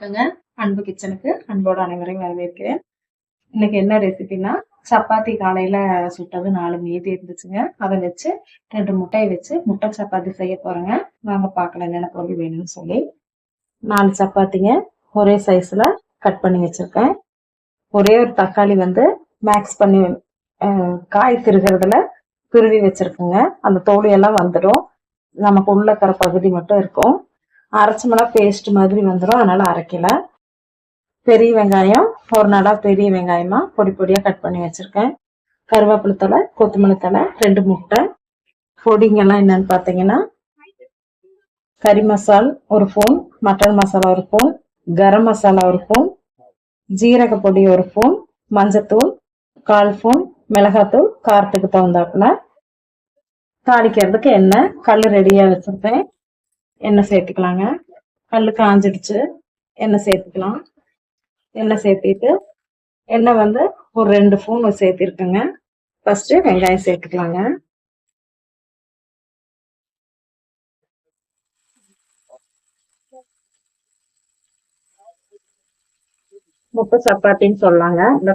வணக்கங்க. அன்பு கிச்சனுக்கு அன்போட அனைவரையும் வரவேற்கிறேன். இன்னைக்கு என்ன ரெசிபினா சப்பாத்தி காலையில சுட்டது நாலு மீதி இருந்துச்சுங்க. அதை வச்சு ரெண்டு முட்டையை வச்சு முட்டை சப்பாத்தி செய்ய போறேங்க. வாங்க பார்க்கலாம் என்னென்ன பொருள் வேணும்னு சொல்லி. நாலு சப்பாத்திங்க ஒரே சைஸ்ல கட் பண்ணி வச்சிருக்கேன். ஒரே ஒரு தக்காளி வந்து மேக்ஸ் பண்ணி காய் திருகிறதுல துருவி வச்சிருக்குங்க. அந்த தோல் எல்லாம் வந்துடும். நமக்கு உள்ள கர பகுதி மட்டும் இருக்கும். அரைச்சோம்னா பேஸ்ட் மாதிரி வந்துடும் அதனால அரைக்கல. பெரிய வெங்காயம் ஒரு நாளாக பெரிய வெங்காயமா பொடி பொடியா கட் பண்ணி வச்சிருக்கேன். கருவேப்பிலை தலை கொத்தமல்லி தலை ரெண்டு முட்டை. பொடிங்கெல்லாம் என்னன்னு பார்த்தீங்கன்னா கறி மசால் ஒரு ஸ்பூன் மட்டன் மசாலா ஒரு ஸ்பூன் கரம் மசாலா ஒரு ஸ்பூன் ஜீரக பொடி ஒரு ஸ்பூன் மஞ்சத்தூள் கால் ஸ்பூன் மிளகாத்தூள் காரத்துக்கு தகுந்தாப்புல தாளிக்கிறதுக்கு எண்ணெய் கல் ரெடியா வச்சிருப்பேன். எண்ணெய் சேர்த்துக்கலாங்க. கல் காஞ்சிடுச்சு. எண்ணெய் சேர்த்துக்கலாம். எண்ணெய் சேர்த்திட்டு எண்ணெய் வந்து ஒரு ரெண்டு ஸ்பூன் சேர்த்திருக்கேங்க. ஃபஸ்ட்டு வெங்காயம் சேர்த்துக்கலாங்க. முட்டை சப்பாத்தின்னு சொல்லலாங்க இந்த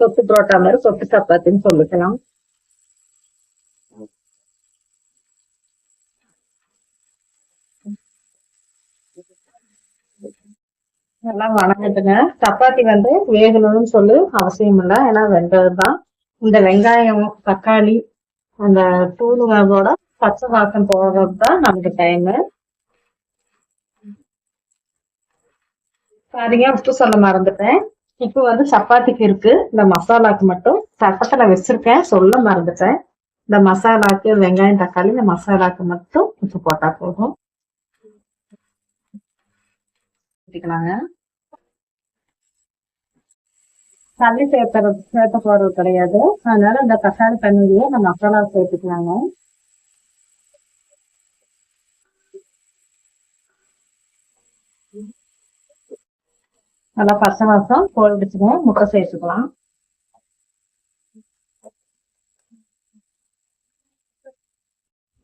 கொத்து புரோட்டா மாதிரி கொத்து சப்பாத்தின்னு சொல்லிக்கலாம். நல்லா வணங்கட்டுங்க சப்பாத்தி வந்து வேகணும்னு சொல்லி அவசியம் இல்லை ஏன்னா வெந்ததுதான். இந்த வெங்காயம் தக்காளி அந்த தூளுகளோட பச்சை வாசம் போகிறது தான் நமக்கு டைமு சரிங்க உப்பு சொல்ல மறந்துட்டேன். இப்போ வந்து சப்பாத்திக்கு இருக்கு. இந்த மசாலாக்கு மட்டும் சட்டத்துல வச்சிருக்கேன். சொல்ல மறந்துட்டேன். இந்த மசாலாக்கு வெங்காயம் தக்காளி இந்த மசாலாக்கு மட்டும் உப்பு போட்டா போதும். ஊற்றிக்கலாங்க தண்ணி சேர்த்து சேர்த்த போறது கிடையாது. அதனால இந்த தக்காளி தண்ணியிலேயே நம்ம மசாலா சேர்த்துக்கலாங்க. நல்லா பச்சை மாசம் போயிடுச்சுங்க முட்டை சேர்த்துக்கலாம்.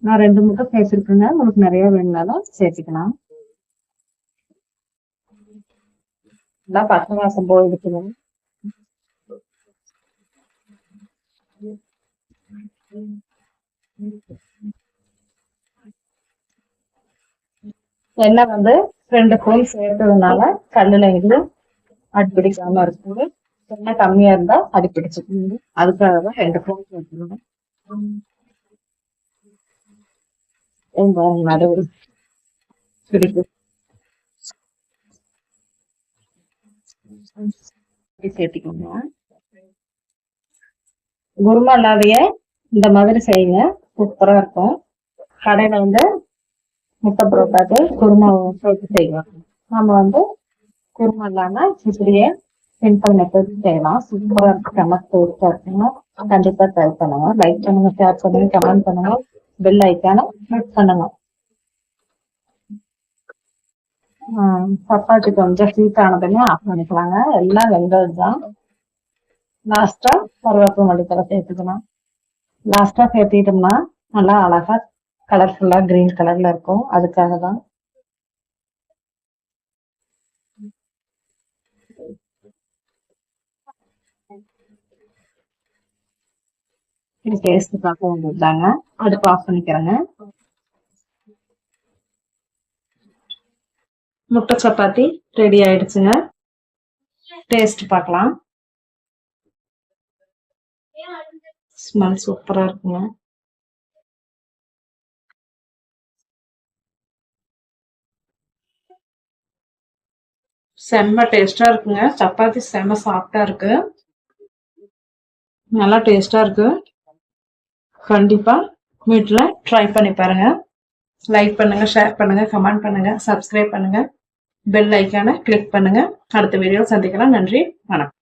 நான் ரெண்டு முட்டை சேர்த்துருக்கேங்க. உங்களுக்கு நிறைய வேணுனாலும் சேர்த்துக்கலாம். நல்லா பச்சை மாசம் போயிடுச்சுங்க எண்ணெய் வந்து ரெண்டு ஸ்பூன் சேர்த்ததுனால கல்லுல இருந்து அடிப்பிடிக்காம இருக்குது எண்ணெய் கம்மியா இருந்தா அடிப்பிடிச்சுக்கணும் அதுக்காக தான் ரெண்டு ஸ்பூன் சேர்த்துக்கணும் நடுவு சேர்த்திக்கோங்க. குருமா இல்லாதைய இந்த மாதிரி செய்யுங்க. சூப்பரா இருக்கும். கடையில வந்து முட்டை புரோட்டாக்கு குருமா சேர்த்து செய்வோம். நம்ம வந்து குருமா இல்லாம இப்படியே சிம்பிள் மெத்தட் செய்யலாம். சூப்பரா இருக்கு. செம்ம டேஸ்டா இருக்குங்க கண்டிப்பா ட்ரை பண்ணுங்க. லைக் பண்ணுங்க ஷேர் பண்ணுங்க கமெண்ட் பண்ணுங்க. பெல் ஐக்கான கிளிக் பண்ணுங்க. சப்பாத்தி கொஞ்சம் ஹீட் ஆனதுமே ஆஃப் பண்ணிக்கலாங்க. எல்லாம் வெந்தது தான் லாஸ்டா கருவேப்பிலை மல்லித்தலை சேர்த்துக்கணும். லாஸ்டா சேர்த்திட்டோம்னா நல்லா அழகா கலர்ஃபுல்லா கிரீன் கலர்ல இருக்கும். அதுக்காக தான் இது டேஸ்ட் பார்க்க அடுப்பு ஆஃப் பண்ணிக்கிறேங்க. முட்டை சப்பாத்தி ரெடி ஆயிடுச்சுங்க. டேஸ்ட் பார்க்கலாம். ஸ்மெல் சூப்பரா இருக்குங்க. செம்ம டேஸ்டா இருக்குங்க. சப்பாத்தி செம்ம சாஃப்டா இருக்கு. நல்லா டேஸ்டா இருக்கு. கண்டிப்பா வீட்டுல ட்ரை பண்ணி பாருங்க. லைக் பண்ணுங்க ஷேர் பண்ணுங்க கமெண்ட் பண்ணுங்க சப்ஸ்கிரைப் பண்ணுங்க. பெல் ஐக்கான கிளிக் பண்ணுங்க. அடுத்த வீடியோ சந்திக்கலாம். நன்றி வணக்கம்.